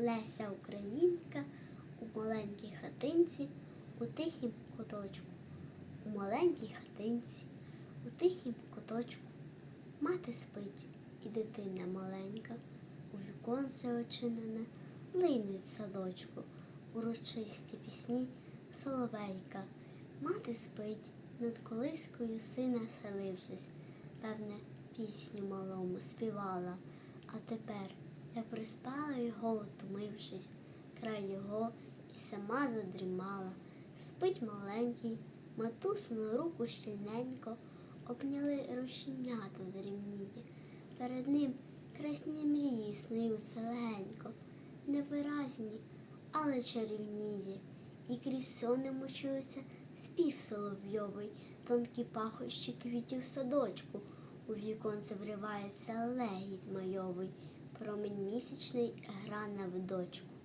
Леся Українка у маленькій хатинці, у тихім куточку. У маленькій хатинці, у тихім куточку. Мати спить, і дитина маленька, у віконце очинене, линуть садочку, урочисті пісні соловейка. Мати спить, над колискою сина селившись, певне, пісню малому співала. А тепер, як приспала його, утомившись, край його і сама задрімала. Спить маленький, матусну руку щільненько, обняли рушенята дрібніє. Перед ним красні мрії снуються легенько, невиразні, але чарівніє. І крізь сони мочується спів соловйовий, тонкі пахощі квітів садочку. У віконце вривається легіт майовий, промінь місячний гра на видочку.